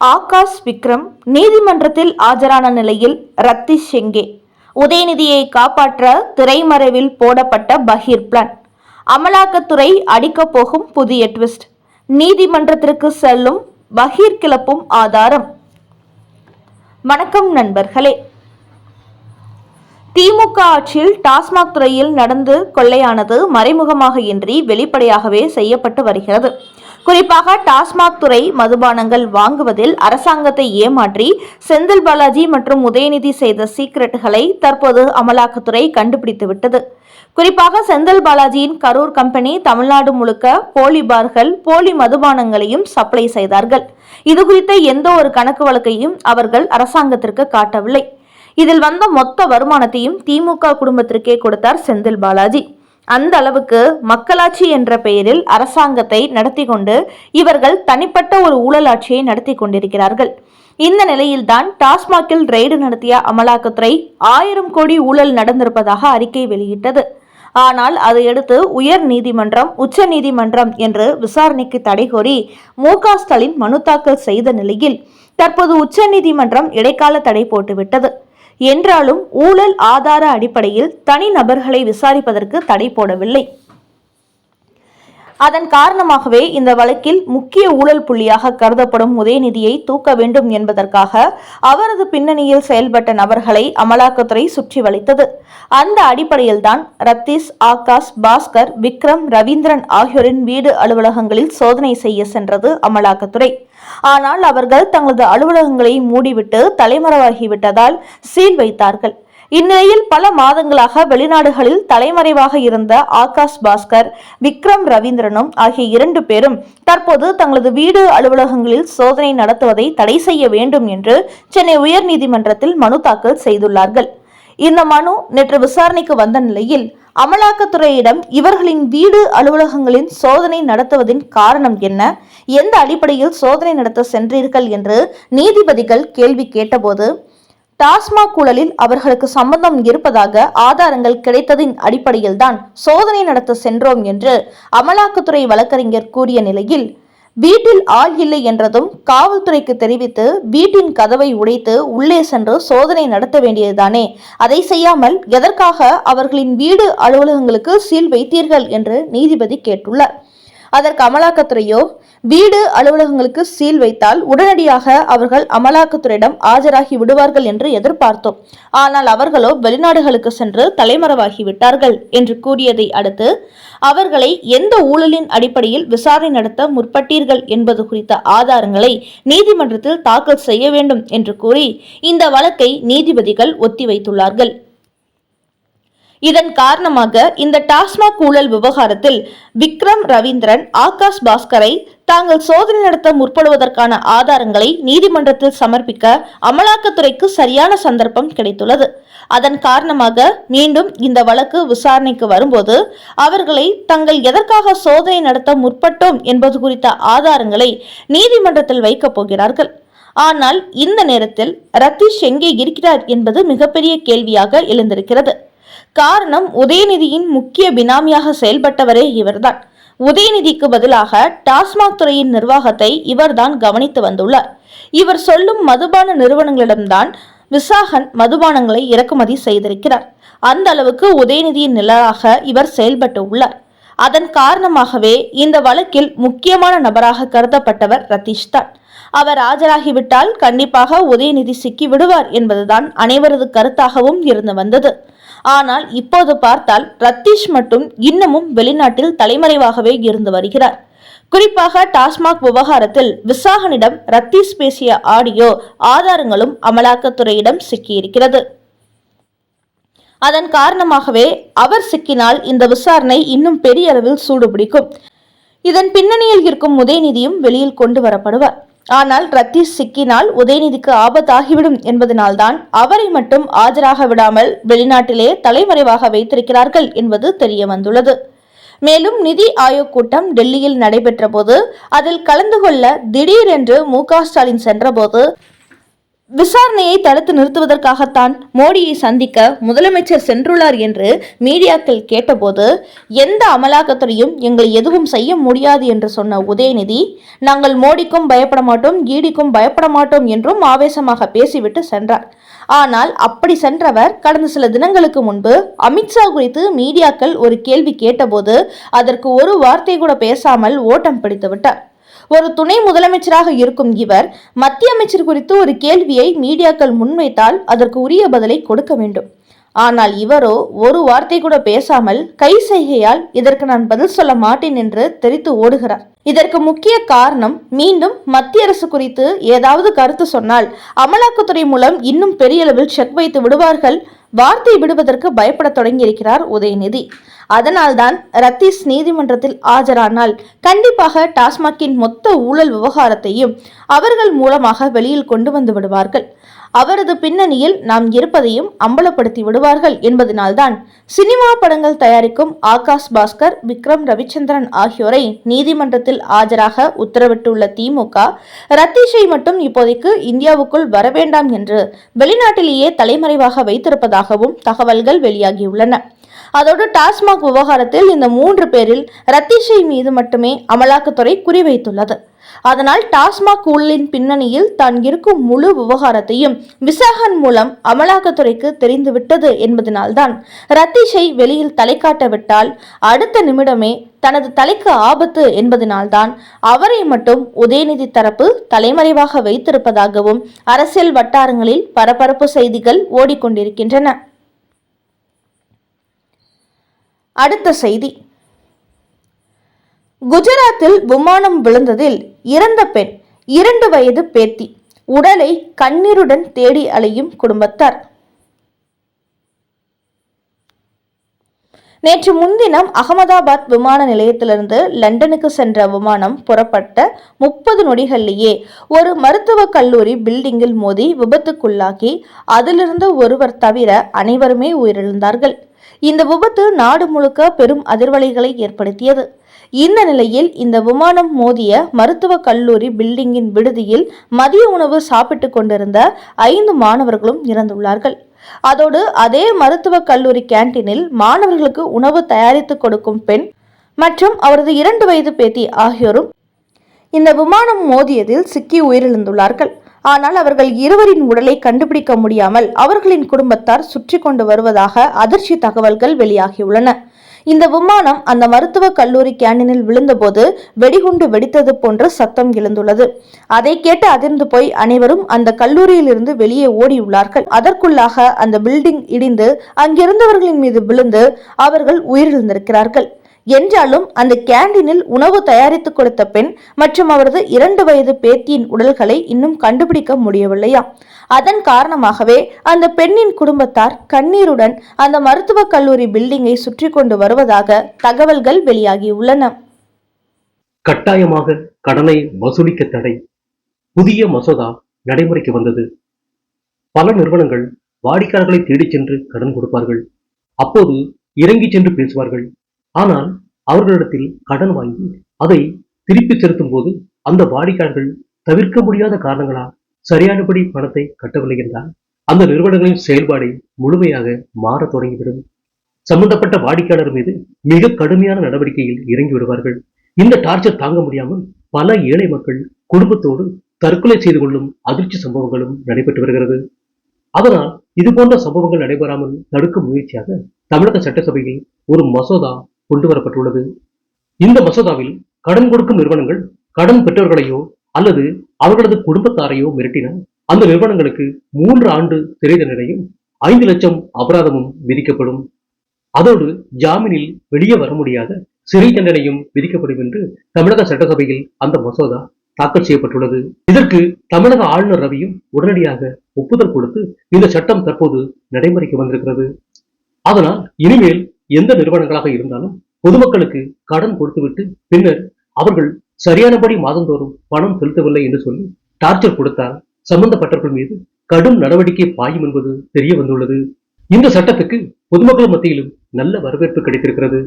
ஆகாஷ் விக்ரம் நீதிமன்றத்தில் ஆஜரான நிலையில் ரத்திஷ் செங்கே உதயநிதியை காப்பாற்ற திரைமறைவில் போடப்பட்ட பகீர் பிளான். அமலாக்கத்துறை அடிக்கப் போகும் புதிய ட்விஸ்ட். நீதிமன்றத்திற்கு செல்லும் பகீர் கிளப்பும் ஆதாரம். வணக்கம் நண்பர்களே. திமுக ஆட்சியில் டாஸ்மாக் துறையில் நடந்து கொள்ளையானது மறைமுகமாக இன்றி வெளிப்படையாகவே செய்யப்பட்டு வருகிறது. குறிப்பாக டாஸ்மாக் துறை மதுபானங்கள் வாங்குவதில் அரசாங்கத்தை ஏமாற்றி செந்தில் பாலாஜி மற்றும் உதயநிதி செய்த சீக்ரெட்டுகளை தற்போது அமலாக்கத்துறை கண்டுபிடித்து விட்டது. குறிப்பாக செந்தில் பாலாஜியின் கரூர் கம்பெனி தமிழ்நாடு முழுக்க போலி பார்கள் போலி மதுபானங்களையும் சப்ளை செய்தார்கள். இது குறித்த எந்த ஒரு கணக்கு வழக்கையும் அவர்கள் அரசாங்கத்திற்கு காட்டவில்லை. இதில் வந்த மொத்த வருமானத்தையும் திமுக குடும்பத்திற்கே கொடுத்தார் செந்தில் பாலாஜி. அந்த அளவுக்கு மக்களாட்சி என்ற பெயரில் அரசாங்கத்தை நடத்தி கொண்டு இவர்கள் தனிப்பட்ட ஒரு ஊழலாட்சியை நடத்தி கொண்டிருக்கிறார்கள். இந்த நிலையில்தான் டாஸ்மாகில் ரெய்டு நடத்திய அமலாக்கத்துறை ஆயிரம் கோடி ஊழல் நடந்திருப்பதாக அறிக்கை வெளியிட்டது. ஆனால் அதையடுத்து உயர் நீதிமன்றம் உச்ச நீதிமன்றம் என்று விசாரணைக்கு தடை கோரி மு ஸ்டாலின் மனு தாக்கல் செய்த நிலையில் தற்போது உச்ச நீதிமன்றம் இடைக்கால தடை போட்டுவிட்டது. என்றாலும் ஊழல் ஆதார அடிப்படையில் தனிநபர்களை விசாரிப்பதற்கு தடை போடவில்லை. அதன் காரணமாகவே இந்த வழக்கில் முக்கிய ஊழல் புள்ளியாக கருதப்படும் உதயநிதியை தூக்க வேண்டும் என்பதற்காக அவரது பின்னணியில் செயல்பட்ட நபர்களை அமலாக்கத்துறை சுற்றி வளைத்தது. அந்த அடிப்படையில்தான் ரத்தீஷ் ஆகாஷ் பாஸ்கர் விக்ரம் ரவீந்திரன் ஆகியோரின் வீடு அலுவலகங்களில் சோதனை செய்ய சென்றது அமலாக்கத்துறை. ஆனால் அவர்கள் தங்களது அலுவலகங்களை மூடிவிட்டு தலைமறைவாகிவிட்டதால் சீல் வைத்தார்கள். இந்நிலையில் பல மாதங்களாக வெளிநாடுகளில் தலைமறைவாக இருந்த ஆகாஷ் பாஸ்கர் விக்ரம் ரவீந்திரனும் ஆகிய இரண்டு பேரும் தற்போது தங்களது வீடு அலுவலகங்களில் சோதனை நடத்துவதை தடை செய்ய வேண்டும் என்று சென்னை உயர்நீதிமன்றத்தில் மனு தாக்கல் செய்துள்ளார்கள். இந்த மனு நேற்று விசாரணைக்கு வந்த நிலையில் அமலாக்கத்துறையிடம் இவர்களின் வீடு அலுவலகங்களின் சோதனை நடத்துவதின் காரணம் என்ன எந்த அடிப்படையில் சோதனை நடத்த சென்றீர்கள் என்று நீதிபதிகள் கேள்வி கேட்டபோது டாஸ்மாக் ஊழலில் அவர்களுக்கு சம்பந்தம் இருப்பதாக ஆதாரங்கள் கிடைத்ததின் அடிப்படையில்தான் சோதனை நடத்த சென்றோம் என்று அமலாக்கத்துறை வழக்கறிஞர் கூறிய நிலையில் வீட்டில் ஆள் இல்லை என்றதும் காவல்துறைக்கு தெரிவித்து வீட்டின் கதவை உடைத்து உள்ளே சென்று சோதனை நடத்த வேண்டியதுதானே. அதை செய்யாமல் எதற்காக அவர்களின் வீடு அலுவலகங்களுக்கு சீல் வைத்தீர்கள் என்று நீதிபதி கேட்டுள்ளார். அதற்கு அமலாக்கத்துறையோ வீடு அலுவலகங்களுக்கு சீல் வைத்தால் உடனடியாக அவர்கள் அமலாக்கத்துறையிடம் ஆஜராகி விடுவார்கள் என்று எதிர்பார்த்தோம். ஆனால் அவர்களோ வெளிநாடுகளுக்கு சென்று தலைமறைவாகி விட்டார்கள் என்று கூறியதை அடுத்து அவர்களை எந்த ஊழலின் அடிப்படையில் விசாரணை நடத்த முற்பட்டீர்கள் என்பது குறித்த ஆதாரங்களை நீதிமன்றத்தில் தாக்கல் செய்ய வேண்டும் என்று கூறி இந்த வழக்கை நீதிபதிகள் ஒத்திவைத்துள்ளார்கள். இதன் காரணமாக இந்த டாஸ்மாக் ஊழல் விவகாரத்தில் விக்ரம் ரவீந்திரன் ஆகாஷ் பாஸ்கரை தாங்கள் சோதனை நடத்த முற்படுவதற்கான ஆதாரங்களை நீதிமன்றத்தில் சமர்ப்பிக்க அமலாக்கத்துறைக்கு சரியான சந்தர்ப்பம் கிடைத்துள்ளது. அதன் காரணமாக மீண்டும் இந்த வழக்கு விசாரணைக்கு வரும்போது அவர்களை தங்கள் எதற்காக சோதனை நடத்த முற்பட்டோம் என்பது குறித்த ஆதாரங்களை நீதிமன்றத்தில் வைக்கப் போகிறார்கள். ஆனால் இந்த நேரத்தில் ரத்தீஷ் எங்கே இருக்கிறார் என்பது மிகப்பெரிய கேள்வியாக எழுந்திருக்கிறது. காரணம் உதயநிதியின் முக்கிய பினாமியாக செயல்பட்டவரே இவர்தான். உதயநிதிக்கு பதிலாக டாஸ்மாக் துறையின் நிர்வாகத்தை இவர்தான் கவனித்து வந்துள்ளார். இவர் சொல்லும் மதுபான நிறுவனங்களிடம்தான் விசாகன் மதுபானங்களை இறக்குமதி செய்திருக்கிறார். அந்த அளவுக்கு உதயநிதியின் நிழலாக இவர் செயல்பட்டு உள்ளார். அதன் காரணமாகவே இந்த வழக்கில் முக்கியமான நபராக கருதப்பட்டவர் ரதீஷ் தான் அவர் ஆஜராகிவிட்டால் கண்டிப்பாக உதயநிதி சிக்கி விடுவார் என்பதுதான் அனைவரது கருத்தாகவும் இருந்து வந்தது. ஆனால் இப்போது பார்த்தால் ரத்தீஷ் மட்டும் இன்னமும் வெளிநாட்டில் தலைமறைவாகவே இருந்து வருகிறார். குறிப்பாக டாஸ்மாக் விவகாரத்தில் விசாகனிடம் ரத்தீஷ் பேசிய ஆடியோ ஆதாரங்களும் அமலாக்கத்துறையிடம் சிக்கியிருக்கிறது. அதன் காரணமாகவே அவர் சிக்கினால் இந்த விசாரணை இன்னும் பெரிய அளவில் சூடுபிடிக்கும். இதன் பின்னணியில் இருக்கும் உதயநிதியும் வெளியில் கொண்டு வரப்படுவார். ஆனால் ரத்தீஷ் சிக்கினால் உதயநிதிக்கு ஆபத்தாகிவிடும் என்பதனால்தான் அவரை மட்டும் ஆஜராக விடாமல் வெளிநாட்டிலே தலைமறைவாக வைத்திருக்கிறார்கள் என்பது தெரிய வந்துள்ளது மேலும் நிதி ஆயோக் கூட்டம் டெல்லியில் நடைபெற்ற போது அதில் கலந்து கொள்ள திடீரென்று மு க ஸ்டாலின் சென்றபோது விசாரணையை தடுத்து நிறுத்துவதற்காகத்தான் மோடியை சந்திக்க முதலமைச்சர் சென்றுள்ளார் என்று மீடியாக்கள் கேட்டபோது எந்த அமலாக்கத்துறையும் எங்களை எதுவும் செய்ய முடியாது என்று சொன்ன உதயநிதி நாங்கள் மோடிக்கும் பயப்பட மாட்டோம் ஈடிக்கும் பயப்பட மாட்டோம் என்றும் ஆவேசமாக பேசிவிட்டு சென்றார். ஆனால் அப்படி சென்றவர் கடந்த சில தினங்களுக்கு முன்பு அமித்ஷா குறித்து மீடியாக்கள் ஒரு கேள்வி கேட்டபோது அதற்கு ஒரு வார்த்தை கூட பேசாமல் ஓட்டம் பிடித்து விட்டார். ஒரு துணை முதலமைச்சராக இருக்கும் இவர் மத்திய அமைச்சர் குறித்து ஒரு கேள்வியை மீடியாக்கள் முன்வைத்தால் அதற்கு உரிய பதிலை கொடுக்க வேண்டும். ஆனால் இவரோ ஒரு வார்த்தை கூட பேசாமல் கை செய்கையால் இதற்கு நான் பதில் சொல்ல மாட்டேன் என்று தெரித்து ஓடுகிறார். இதற்கு முக்கிய காரணம் மீண்டும் மத்திய அரசு குறித்து ஏதாவது கருத்து சொன்னால் அமலாக்கத்துறை மூலம் இன்னும் பெரிய அளவில் செக் வைத்து விடுவார்கள். வார்த்தை விடுவதற்கு பயப்படத் தொடங்கியிருக்கிறார் உதயநிதி. அதனால்தான் ரத்தீஸ் நீதிமன்றத்தில் ஆஜரானால் கண்டிப்பாக டாஸ்மாகின் மொத்த ஊழல் விவகாரத்தையும் அவர்கள் மூலமாக வெளியில் கொண்டு வந்து விடுவார்கள். அவரது பின்னணியில் நாம் இருப்பதையும் அம்பலப்படுத்தி விடுவார்கள் என்பதனால்தான் சினிமா படங்கள் தயாரிக்கும் ஆகாஷ் பாஸ்கர் விக்ரம் ரவிச்சந்திரன் ஆகியோரை நீதிமன்றத்தில் ஆஜராக உத்தரவிட்டுள்ள திமுக ரத்தீஷை மட்டும் இப்போதைக்கு இந்தியாவுக்குள் வரவேண்டாம் என்று வெளிநாட்டிலேயே தலைமறைவாக வைத்திருப்பதாகவும் தகவல்கள் வெளியாகியுள்ளன. அதோடு டாஸ்மாக் விவகாரத்தில் இந்த மூன்று பேரில் ரத்தீஷை மீது மட்டுமே அமலாக்கத்துறை குறிவைத்துள்ளது. அதனால் டாஸ்மாக் ஊழலின் பின்னணியில் தான் இருக்கும் முழு விவகாரத்தையும் விசாகன் மூலம் அமலாக்கத்துறைக்கு தெரிந்துவிட்டது என்பதனால்தான் ரத்தீஷை வெளியில் தலை காட்டவிட்டால் அடுத்த நிமிடமே தனது தலைக்கு ஆபத்து என்பதனால்தான் அவரை மட்டும் உதயநிதி தரப்பு தலைமறைவாக வைத்திருப்பதாகவும் அரசியல் வட்டாரங்களில் பரபரப்பு செய்திகள் ஓடிக்கொண்டிருக்கின்றன. அடுத்த செய்தி. குஜராத்தில் விமானம் விழுந்ததில் இறந்த பெண் இரண்டு வயது பேத்தி. உடலை கண்ணீருடன் தேடி அலையும் குடும்பத்தார். நேற்று முன்தினம் அகமதாபாத் விமான நிலையத்திலிருந்து லண்டனுக்கு சென்ற விமானம் புறப்பட்ட முப்பது நொடிகளிலேயே ஒரு மருத்துவக் கல்லூரி பில்டிங்கில் மோதி விபத்துக்குள்ளாகி அதிலிருந்து ஒருவர் தவிர அனைவருமே உயிரிழந்தார்கள். இந்த விபத்து நாடு முழுக்க பெரும் அதிர்வலைகளை ஏற்படுத்தியது. இந்த நிலையில் இந்த விமானம் மோதிய மருத்துவக் கல்லூரி பில்டிங்கின் விடுதியில் மதிய உணவு சாப்பிட்டுக் கொண்டிருந்த ஐந்து மாணவர்களும் இறந்துள்ளார்கள். அதோடு அதே மருத்துவக் கல்லூரி கேன்டீனில் மாணவர்களுக்கு உணவு தயாரித்து கொடுக்கும் பெண் மற்றும் அவரது இரண்டு வயது பேத்தி ஆகியோரும் இந்த விமானம் மோதியதில் சிக்கி உயிரிழந்துள்ளார்கள். ஆனால் அவர்கள் இருவரின் உடலை கண்டுபிடிக்க முடியாமல் அவர்களின் குடும்பத்தார் சுற்றி கொண்டு வருவதாக அதிர்ச்சி தகவல்கள் வெளியாகியுள்ளன. இந்த விமானம் அந்த மருத்துவக் கல்லூரி கேண்டீனில் விழுந்தபோது வெடிகுண்டு வெடித்தது போன்ற சத்தம் எழுந்துள்ளது. அதை கேட்டு அதிர்ந்து போய் அனைவரும் அந்த கல்லூரியிலிருந்து வெளியே ஓடியுள்ளார்கள். அதற்குள்ளாக அந்த பில்டிங் இடிந்து அங்கிருந்தவர்களின் மீது விழுந்து அவர்கள் உயிரிழந்திருக்கிறார்கள். என்றாலும் அந்த கேண்டீனில் உணவு தயாரித்து கொடுத்த பெண் மற்றும் அவரது இரண்டு வயது பேத்தியின் உடல்களை இன்னும் கண்டுபிடிக்க முடியவில்லையா? அதன் காரணமாகவே அந்த பெண்ணின் குடும்பத்தார் கண்ணீருடன் அந்த மருத்துவக் கல்லூரி பில்டிங்கை சுற்றி கொண்டு வருவதாக தகவல்கள் வெளியாகியுள்ளன கட்டாயமாக கடனை வசூலிக்க தடை. புதிய மசோதா நடைமுறைக்கு வந்தது. பல நிறுவனங்கள் வாடிக்கையாளர்களை தேடிச் சென்று கடன் கொடுப்பார்கள். அப்போது இறங்கி சென்று பேசுவார்கள். ஆனால் அவர்களிடத்தில் கடன் வாங்கி அதை திருப்பி செலுத்தும் போது அந்த வாடிக்கையாளர்கள் தவிர்க்க முடியாத காரணங்களால் சரியானபடி பணத்தை கட்டவில்லை என்றால் அந்த நிறுவனங்களின் செயல்பாடை முழுமையாக மாறத் தொடங்கிவிடும். சம்பந்தப்பட்ட வாடிக்கையாளர் மீது மிக கடுமையான நடவடிக்கையில் இறங்கி விடுவார்கள். இந்த டார்ச்சர் தாங்க முடியாமல் பல ஏழை மக்கள் குடும்பத்தோடு தற்கொலை செய்து கொள்ளும் அதிர்ச்சி சம்பவங்களும் நடைபெற்று வருகிறது. அதனால் இது போன்ற சம்பவங்கள் நடைபெறாமல் தடுக்கும் முயற்சியாக தமிழக சட்டசபையில் ஒரு மசோதா கொண்டு வரப்பட்டுள்ளது இந்த மசோதாவில் கடன் கொடுக்கும் நிறுவனங்கள் கடன் பெற்றவர்களையோ அல்லது அவர்களது குடும்பத்தாரையோ மிரட்டினால் அந்த நிறுவனங்களுக்கு மூன்று ஆண்டு சிறை தண்டனையும் ஐந்து லட்சம் அபராதமும் விதிக்கப்படும். அதோடு ஜாமீனில் வெளியே வர முடியாத சிறை தண்டனையும் விதிக்கப்படும் என்று தமிழக சட்டசபையில் அந்த மசோதா தாக்கல் செய்யப்பட்டுள்ளது. இதற்கு தமிழக ஆளுநர் ரவியும் உடனடியாக ஒப்புதல் கொடுத்து இந்த சட்டம் தற்போது நடைமுறைக்கு வந்திருக்கிறது. அதனால் இனிமேல் எந்த நிறுவனங்களாக இருந்தாலும் பொதுமக்களுக்கு கடன் கொடுத்துவிட்டு பின்னர் அவர்கள் சரியானபடி மாதந்தோறும் பணம் செலுத்தவில்லை என்று சொல்லி டார்ச்சர் கொடுத்தால் சம்பந்தப்பட்டவர்கள் மீது கடும் நடவடிக்கை பாயும் என்பது தெரிய வந்துள்ளது. இந்த சட்டத்துக்கு பொதுமக்கள் மத்தியிலும் நல்ல வரவேற்பு கிடைத்திருக்கிறது.